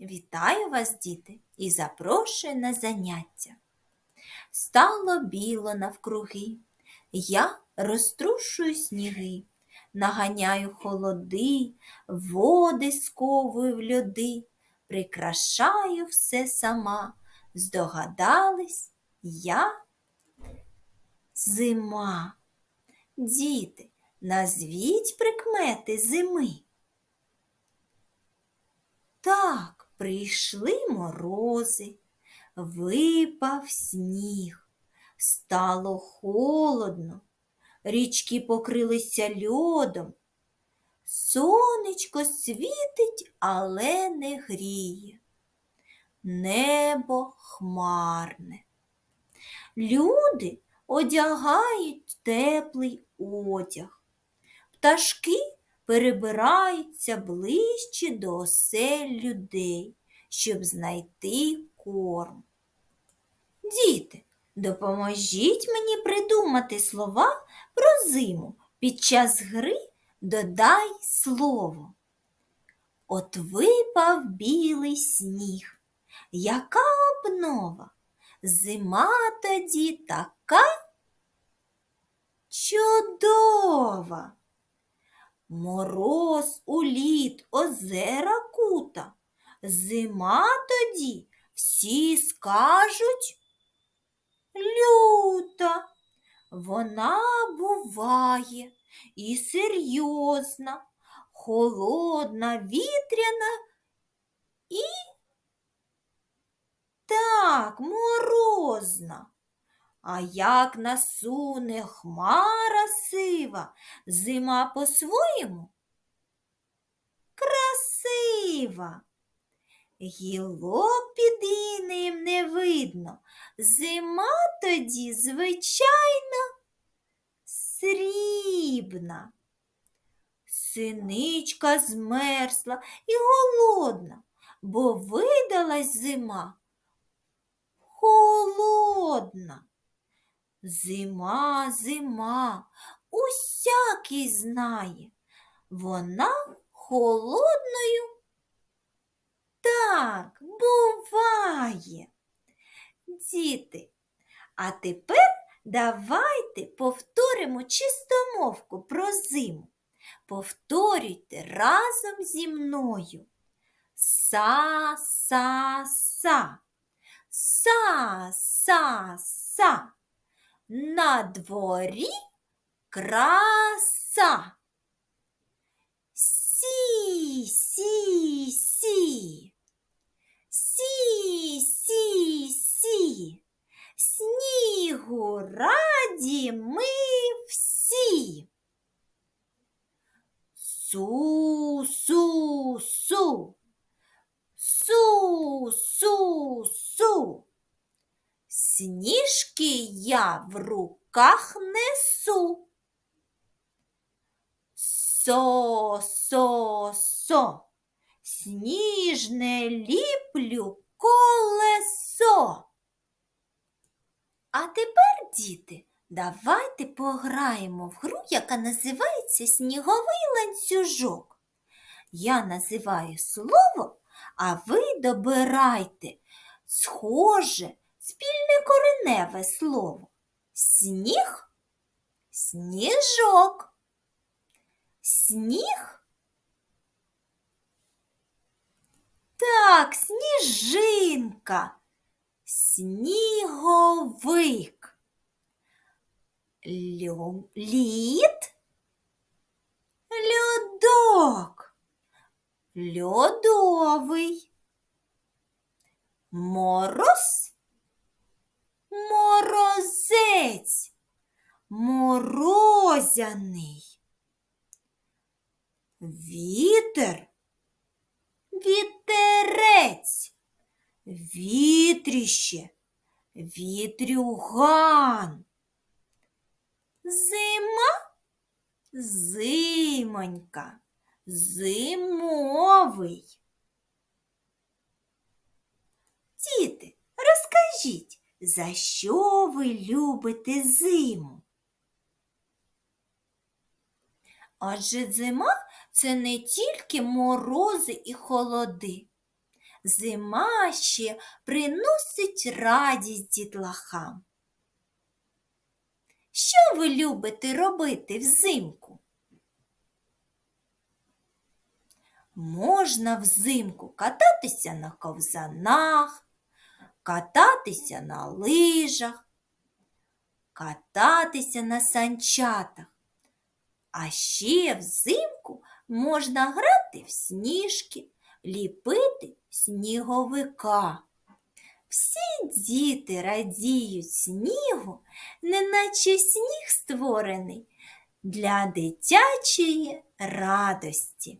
Вітаю вас, діти, і запрошую на заняття. Стало біло навкруги, я розтрушую сніги, наганяю холоди, води сковую в льоди, прикрашаю все сама. Здогадались, я зима. Діти, назвіть прикмети зими. Так, прийшли морози, випав сніг, стало холодно, річки покрилися льодом. Сонечко світить, але не гріє. Небо хмарне. Люди одягають теплий одяг. Пташки перебираються ближче до осель людей, щоб знайти корм. Діти, допоможіть мені придумати слова про зиму. Під час гри додай слово. От випав білий сніг. Яка обнова? Зима тоді така чудова. Мороз у лід озера кута. Зима тоді всі скажуть люта. Вона буває і серйозна, холодна, вітряна і так морозна. А як насуне хмара сива, зима по-своєму красива. Гілок під інеєм не видно, зима тоді, звичайно, срібна. Синичка змерзла і голодна, бо видалась зима холодна. Зима, зима, усякий знає, вона холодною так буває. Діти, а тепер давайте повторимо чистомовку про зиму. Повторюйте разом зі мною. Са, са, са. Са, са, са. На дворі краса. Сі, сі, сі. Сі, сі, сі. Снігу раді ми всі. Су, су, су. Су, су, су. Сніжки я в руках несу. Со, со, со, сніжне ліплю колесо. А тепер, діти, давайте пограємо в гру, яка називається Сніговий ланцюжок. Я називаю слово, а ви добирайте схоже, спільне кореневе слово. Сніг, сніжок. Сніг? Так, сніжинка, сніговик. Лю... Лід? Льодок. Льодовий. Мороз? Морозець. Морозяний. Вітер, вітерець, вітріще, вітрюган. Зима, зимонька, зимовий. Діти, розкажіть, за що ви любите зиму? Адже зима це не тільки морози і холоди. зима ще приносить радість дітлахам. Що ви любите робити взимку? Можна взимку кататися на ковзанах, кататися на лижах, кататися на санчатах. А ще взимку можна грати в сніжки, ліпити сніговика. Всі діти радіють снігу, неначе сніг створений для дитячої радості.